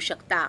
शकता.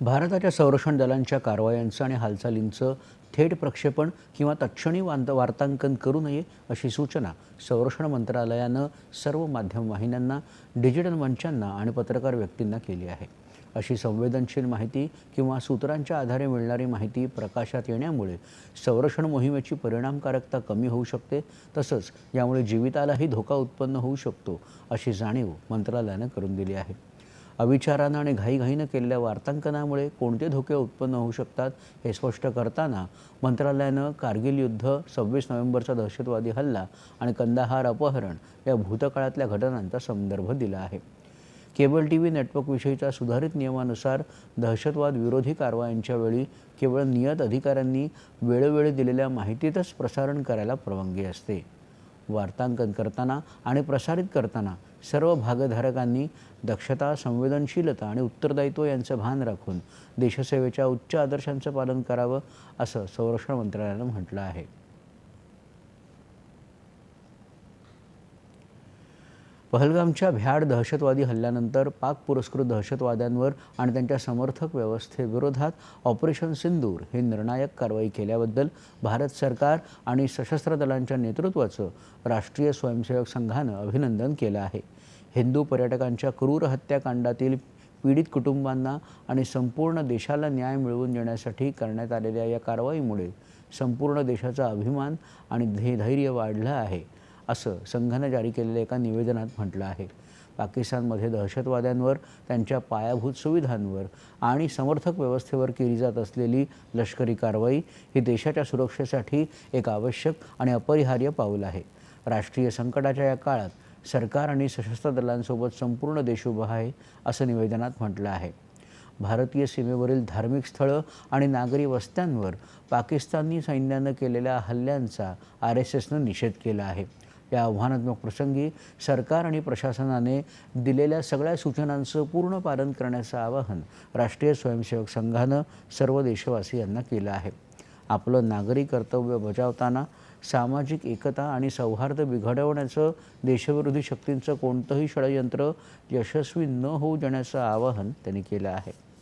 भारताच्या संरक्षण दलांच्या कारवायांचं आणि हालचालींचं थेट प्रक्षेपण किंवा तत्क्षणी वांत वार्तांकन करू नये अशी सूचना संरक्षण मंत्रालयानं सर्व माध्यम वाहिन्यांना डिजिटल मंचांना आणि पत्रकार व्यक्तींना केली आहे. अशी संवेदनशील माहिती किंवा सूत्रांच्या आधारे मिळणारी माहिती प्रकाशात येण्यामुळे संरक्षण मोहिमेची परिणामकारकता कमी होऊ शकते तसंच यामुळे जीवितालाही धोका उत्पन्न होऊ शकतो अशी जाणीव मंत्रालयानं करून दिली आहे. अविचारानं आणि घाईघाईनं केलेल्या वार्तांकनामुळे कोणते धोके उत्पन्न होऊ शकतात हे स्पष्ट करताना मंत्रालयानं कारगिल युद्ध सव्वीस नोव्हेंबरचा दहशतवादी हल्ला आणि कंदाहार अपहरण या भूतकाळातल्या घटनांचा संदर्भ दिला आहे. केबल टी व्ही नेटवर्कविषयीच्या सुधारित नियमानुसार दहशतवाद विरोधी कारवायांच्या वेळी केवळ नियत अधिकाऱ्यांनी वेळोवेळी दिलेल्या माहितीतच प्रसारण करायला परवानगी असते. वार्तांकन करताना आणि प्रसारित करताना सर्व भागधारकांनी दक्षता संवेदनशीलता आणि उत्तरदायित्व यांचं भान राखून देशसेवेच्या उच्च आदर्शांचं पालन करावं असं संरक्षण मंत्रालयानं म्हटलं आहे. पहलगामच्या भ्याड दहशतवादी हल्ल्यानंतर पाक पुरस्कृत दहशतवाद्यांवर आणि त्यांच्या समर्थक व्यवस्थेविरोधात ऑपरेशन सिंदूर ही निर्णायक कारवाई केल्याबद्दल भारत सरकार आणि सशस्त्र दलांच्या नेतृत्वाचं राष्ट्रीय स्वयंसेवक संघानं अभिनंदन केलं आहे. हिंदू पर्यटकांच्या क्रूर हत्याकांडातील पीडित कुटुंबांना आणि संपूर्ण देशाला न्याय मिळवून देण्यासाठी करण्यात आलेल्या या कारवाईमुळे संपूर्ण देशाचा अभिमान आणि धैर्य वाढलं आहे. असं संघानं जारी केलेल्या एका निवेदनात म्हटलं आहे. पाकिस्तानमध्ये दहशतवाद्यांवर त्यांच्या पायाभूत सुविधांवर आणि समर्थक व्यवस्थेवर केली जात असलेली लष्करी कारवाई ही देशाच्या सुरक्षेसाठी एक आवश्यक आणि अपरिहार्य पाऊल आहे. राष्ट्रीय संकटाच्या या काळात सरकार आणि सशस्त्र दलांसोबत संपूर्ण देश उभा आहे असं निवेदनात म्हटलं आहे. भारतीय सीमेवरील धार्मिक स्थळं आणि नागरी वस्त्यांवर पाकिस्तानी सैन्यानं केलेल्या हल्ल्यांचा आर एस एसनं निषेध केला आहे. या आव्हानात्मक प्रसंगी सरकार आणि प्रशासनाने दिलेल्या सगळ्या सूचनांचं पूर्ण पालन करण्याचं आवाहन राष्ट्रीय स्वयंसेवक संघानं सर्व देशवासियांना केलं आहे. आपलं नागरी कर्तव्य बजावताना सामाजिक एकता आणि सौहार्द बिघडवण्याचं देशविरोधी शक्तींचं कोणतंही षडयंत्र यशस्वी न होऊ देण्याचं आवाहन त्यांनी केलं आहे.